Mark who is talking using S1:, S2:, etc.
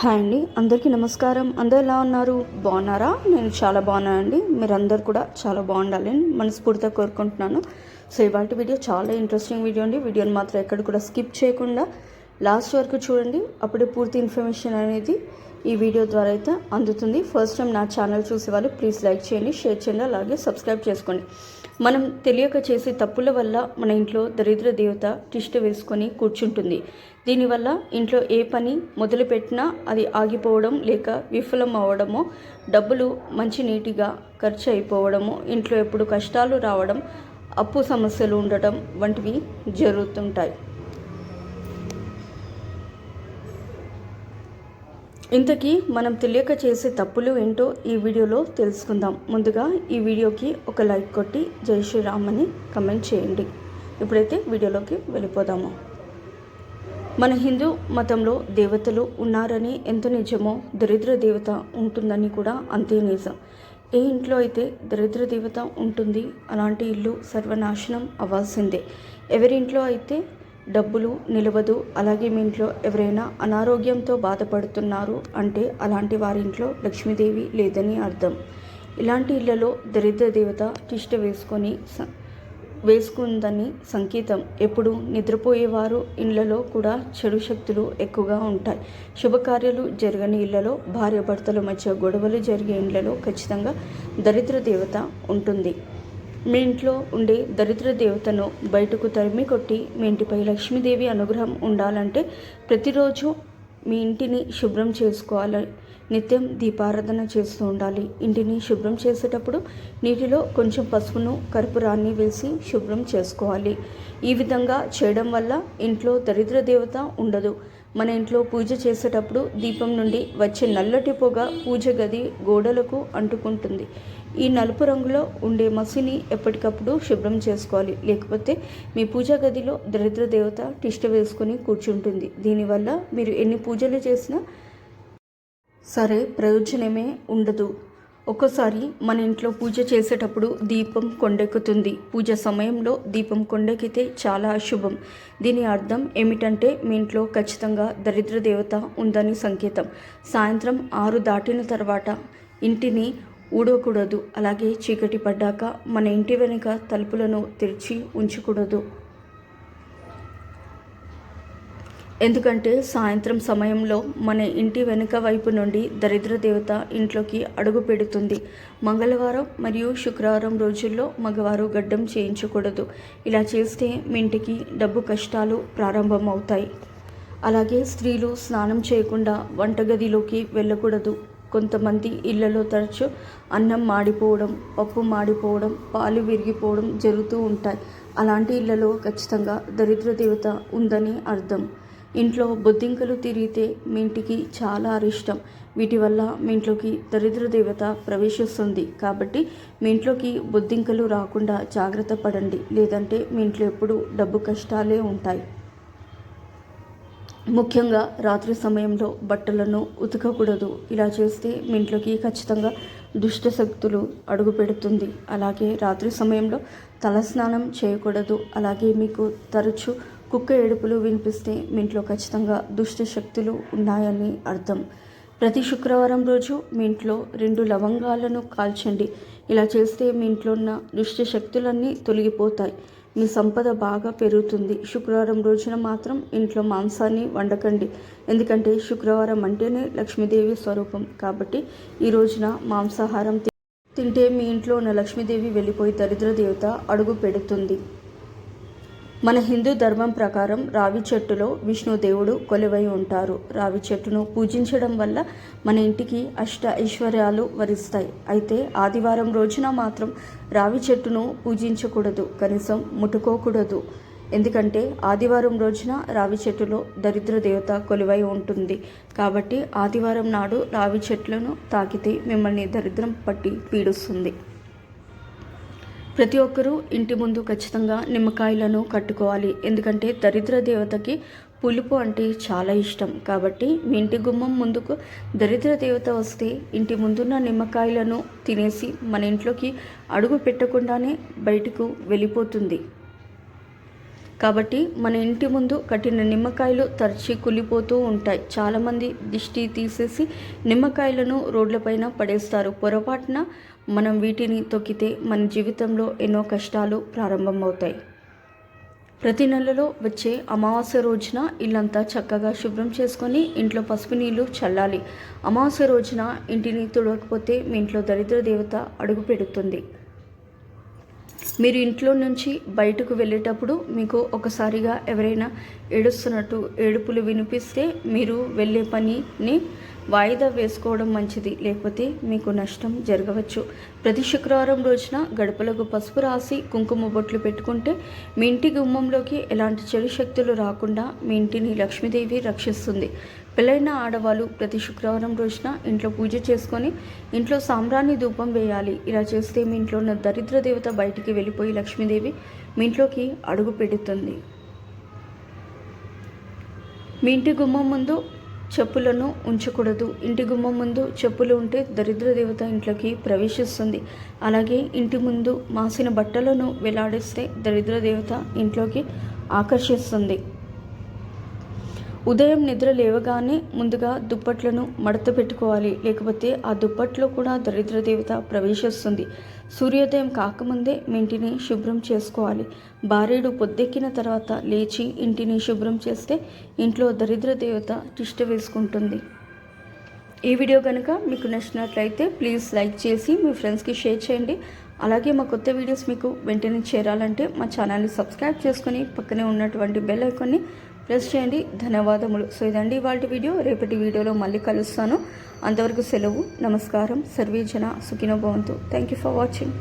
S1: Hi అండి అందరికీ నమస్కారం. అందరు ఎలా ఉన్నారు? బాగున్నారా? నేను చాలా బాగున్నానండి మీరందరు కూడా చాలా బాగుండాలని మనస్ఫూర్తిగా కోరుకుంటున్నాను. సో ఇవాళ వీడియో చాలా ఇంట్రెస్టింగ్ వీడియో అండి. వీడియోని మాత్రం ఎక్కడ కూడా స్కిప్ చేయకుండా లాస్ట్ వరకు చూడండి. అప్పుడే పూర్తి ఇన్ఫర్మేషన్ అనేది ఈ వీడియో ద్వారా అయితే అందుతుంది. ఫస్ట్ టైం నా ఛానల్ చూసే వాళ్ళు ప్లీజ్ లైక్ చేయండి షేర్ చేయండి అలాగే సబ్స్క్రైబ్ చేసుకోండి. మనం తెలియక చేసే తప్పుల వల్ల మన ఇంట్లో దరిద్ర దేవత తిష్ట వేసుకొని కూర్చుంటుంది. దీనివల్ల ఇంట్లో ఏ పని మొదలుపెట్టినా అది ఆగిపోవడం లేక విఫలం అవ్వడమో డబ్బులు మంచి నీటిగా ఖర్చు అయిపోవడము ఇంట్లో ఎప్పుడు కష్టాలు రావడం అప్పు సమస్యలు ఉండటం వంటివి జరుగుతుంటాయి. ఇంతకీ మనం తెలియక చేసే తప్పులు ఏంటో ఈ వీడియోలో తెలుసుకుందాం. ముందుగా ఈ వీడియోకి ఒక లైక్ కొట్టి జై శ్రీరామ్ అని కమెంట్ చేయండి. ఇప్పుడైతే వీడియోలోకి వెళ్ళిపోదాము. మన హిందూ మతంలో దేవతలు ఉన్నారని ఎంత నిజమో దరిద్ర దేవత ఉంటుందని కూడా అంతే నిజం. ఏ ఇంట్లో అయితే దరిద్ర దేవత ఉంటుంది అలాంటి ఇల్లు సర్వనాశనం అవ్వాల్సిందే. ఎవరింట్లో అయితే డబ్బులు నిలవదు. అలాగే మీ ఇంట్లో ఎవరైనా అనారోగ్యంతో బాధపడుతున్నారు అంటే అలాంటి వారి ఇంట్లో లక్ష్మీదేవి లేదని అర్థం. ఇలాంటి ఇళ్ళలో దరిద్ర దేవత తిష్ట వేసుకొని వేసుకుందని సంకేతం. ఎప్పుడు నిద్రపోయేవారు ఇళ్ళలో కూడా చెడు శక్తులు ఎక్కువగా ఉంటాయి. శుభకార్యాలు జరగని ఇళ్ళలో భార్యాభర్తల మధ్య గొడవలు జరిగే ఇళ్ళలో ఖచ్చితంగా దరిద్ర దేవత ఉంటుంది. మీ ఇంట్లో ఉండే దరిద్ర దేవతను బయటకు తరిమి కొట్టి మీ ఇంటిపై లక్ష్మీదేవి అనుగ్రహం ఉండాలంటే ప్రతిరోజు మీ ఇంటిని శుభ్రం చేసుకోవాలి. నిత్యం దీపారాధన చేస్తూ ఉండాలి. ఇంటిని శుభ్రం చేసేటప్పుడు నీటిలో కొంచెం పసుపును కర్పూరాన్ని వేసి శుభ్రం చేసుకోవాలి. ఈ విధంగా చేయడం వల్ల ఇంట్లో దరిద్ర దేవత ఉండదు. మన ఇంట్లో పూజ చేసేటప్పుడు దీపం నుండి వచ్చే నల్లటి పొగ పూజ గది గోడలకు అంటుకుంటుంది. ఈ నలుపు రంగులో ఉండే మసిని ఎప్పటికప్పుడు శుభ్రం చేసుకోవాలి. లేకపోతే మీ పూజా గదిలో దరిద్ర దేవత టిష్ట వేసుకొని కూర్చుంటుంది. దీనివల్ల మీరు ఎన్ని పూజలు చేసినా సరే ప్రయోజనమే ఉండదు. ఒక్కోసారి మన ఇంట్లో పూజ చేసేటప్పుడు దీపం కొండెక్కుతుంది. పూజ సమయంలో దీపం కొండెక్కితే చాలా అశుభం. దీని అర్థం ఏమిటంటే మీ ఇంట్లో ఖచ్చితంగా దరిద్ర దేవత ఉందని సంకేతం. సాయంత్రం ఆరు దాటిన తర్వాత ఇంటిని ఊడకూడదు. అలాగే చీకటి పడ్డాక మన ఇంటి వెనుక తలుపులను తెరిచి ఉంచకూడదు. ఎందుకంటే సాయంత్రం సమయంలో మన ఇంటి వెనుక వైపు నుండి దరిద్ర దేవత ఇంట్లోకి అడుగు పెడుతుంది. మంగళవారం మరియు శుక్రవారం రోజుల్లో మగవారు గడ్డం చేయించకూడదు. ఇలా చేస్తే మీ ఇంటికి డబ్బు కష్టాలు ప్రారంభమవుతాయి. అలాగే స్త్రీలు స్నానం చేయకుండా వంటగదిలోకి వెళ్ళకూడదు. కొంతమంది ఇళ్ళలో తరచు అన్నం మాడిపోవడం పప్పు మాడిపోవడం పాలు విరిగిపోవడం జరుగుతూ ఉంటాయి. అలాంటి ఇళ్ళలో ఖచ్చితంగా దరిద్ర దేవత ఉందని అర్థం. ఇంట్లో బొద్దింకలు తిరిగితే మీ ఇంటికి చాలా అరిష్టం. వీటి వల్ల మీ ఇంట్లోకి దరిద్ర దేవత ప్రవేశిస్తుంది. కాబట్టి మీ ఇంట్లోకి బొద్దింకలు రాకుండా జాగ్రత్త పడండి. లేదంటే మీ ఇంట్లో ఎప్పుడు డబ్బు కష్టాలే ఉంటాయి. ముఖ్యంగా రాత్రి సమయంలో బట్టలను ఉతకకూడదు. ఇలా చేస్తే మీ ఇంట్లోకి ఖచ్చితంగా దుష్ట శక్తులు అడుగు పెడుతుంది. అలాగే రాత్రి సమయంలో తలస్నానం చేయకూడదు. అలాగే మీకు తరచు కుక్క ఏడుపులు వినిపిస్తే మీ ఇంట్లో ఖచ్చితంగా దుష్ట శక్తులు ఉన్నాయని అర్థం. ప్రతి శుక్రవారం రోజు మీ ఇంట్లో రెండు లవంగాలను కాల్చండి. ఇలా చేస్తే మీ ఇంట్లో ఉన్న దుష్ట శక్తులన్నీ తొలగిపోతాయి. మీ సంపద బాగా పెరుగుతుంది. శుక్రవారం రోజున మాత్రం ఇంట్లో మాంసాన్ని వండకండి. ఎందుకంటే శుక్రవారం అంటేనే లక్ష్మీదేవి స్వరూపం. కాబట్టి ఈ రోజున మాంసాహారం తింటే మీ ఇంట్లో ఉన్న లక్ష్మీదేవి వెళ్ళిపోయి దరిద్ర దేవత అడుగు పెడుతుంది. మన హిందూ ధర్మం ప్రకారం రావి చెట్టులో విష్ణుదేవుడు కొలువై ఉంటారు. రావి చెట్టును పూజించడం వల్ల మన ఇంటికి అష్ట ఐశ్వర్యాలు వరిస్తాయి. అయితే ఆదివారం రోజున మాత్రం రావి చెట్టును పూజించకూడదు కనీసం ముట్టుకోకూడదు. ఎందుకంటే ఆదివారం రోజున రావి చెట్టులో దరిద్ర దేవత కొలువై ఉంటుంది. కాబట్టి ఆదివారం నాడు రావి చెట్లను తాకితే మిమ్మల్ని దరిద్రం పట్టి పీడుస్తుంది. ప్రతి ఒక్కరూ ఇంటి ముందు ఖచ్చితంగా నిమ్మకాయలను కట్టుకోవాలి. ఎందుకంటే దరిద్ర దేవతకి పులుపు అంటే చాలా ఇష్టం. కాబట్టి మీ ఇంటి గుమ్మం ముందుకు దరిద్ర దేవత వస్తే ఇంటి ముందున్న నిమ్మకాయలను తినేసి మన ఇంట్లోకి అడుగు పెట్టకుండానే బయటకు వెళ్ళిపోతుంది. కాబట్టి మన ఇంటి ముందు కట్టిన నిమ్మకాయలు తరచి కుళ్ళిపోతూ ఉంటాయి. చాలామంది దిష్టి తీసేసి నిమ్మకాయలను రోడ్లపైన పడేస్తారు. పొరపాటున మనం వీటిని తొక్కితే మన జీవితంలో ఎన్నో కష్టాలు ప్రారంభమవుతాయి. ప్రతి నెలలో వచ్చే అమావాస్య రోజున ఇల్లంతా చక్కగా శుభ్రం చేసుకొని ఇంట్లో పసుపు నీళ్ళు చల్లాలి. అమావాస్య రోజున ఇంటిని తుడవకపోతే మీ ఇంట్లో దరిద్ర దేవత అడుగు పెడుతుంది. మీరు ఇంట్లో నుంచి బయటకు వెళ్ళేటప్పుడు మీకు ఒకసారిగా ఎవరైనా ఏడుస్తున్నట్టు ఏడుపులు వినిపిస్తే మీరు వెళ్ళే పనిని వాయిదా వేసుకోవడం మంచిది. లేకపోతే మీకు నష్టం జరగవచ్చు. ప్రతి శుక్రవారం రోజున గడపలకు పసుపు రాసి కుంకుమ బొట్లు పెట్టుకుంటే మీ ఇంటి గుమ్మంలోకి ఎలాంటి చెడు శక్తులు రాకుండా మీ ఇంటిని లక్ష్మీదేవి రక్షిస్తుంది. పెళ్ళైన ఆడవాళ్ళు ప్రతి శుక్రవారం రోజున ఇంట్లో పూజ చేసుకొని ఇంట్లో సాంబ్రాణి ధూపం వేయాలి. ఇలా చేస్తే మీ ఇంట్లో ఉన్న దరిద్ర దేవత బయటికి వెళ్ళిపోయి లక్ష్మీదేవి మీ ఇంట్లోకి అడుగు పెడుతుంది. మీ ఇంటి గుమ్మం ముందు చెప్పులను ఉంచకూడదు. ఇంటి గుమ్మం ముందు చెప్పులు ఉంటే దరిద్ర దేవత ఇంట్లోకి ప్రవేశిస్తుంది. అలాగే ఇంటి ముందు మాసిన బట్టలను వేలాడిస్తే దరిద్ర దేవత ఇంట్లోకి ఆకర్షిస్తుంది. ఉదయం నిద్ర లేవగానే ముందుగా దుప్పట్లను మడత పెట్టుకోవాలి. లేకపోతే ఆ దుప్పట్లో కూడా దరిద్ర దేవత ప్రవేశిస్తుంది. సూర్యోదయం కాకముందే మీ ఇంటిని శుభ్రం చేసుకోవాలి. భార్యడు పొద్దెక్కిన తర్వాత లేచి ఇంటిని శుభ్రం చేస్తే ఇంట్లో దరిద్ర దేవత తిష్ట వేసుకుంటుంది. ఈ వీడియో కనుక మీకు నచ్చినట్లయితే ప్లీజ్ లైక్ చేసి మీ ఫ్రెండ్స్కి షేర్ చేయండి. అలాగే మా కొత్త వీడియోస్ మీకు వెంటనే చేరాలంటే మా ఛానల్ని సబ్స్క్రైబ్ చేసుకొని పక్కనే ఉన్నటువంటి బెల్ ఐకాన్ని ప్రెస్ చేయండి. ధన్యవాదములు. సో ఇదండి వాటి వీడియో. రేపటి వీడియోలో మళ్ళీ కలుస్తాను. అంతవరకు సెలవు. నమస్కారం. సర్వీజన సుఖినోభవంతు భవంతు. Thank you for watching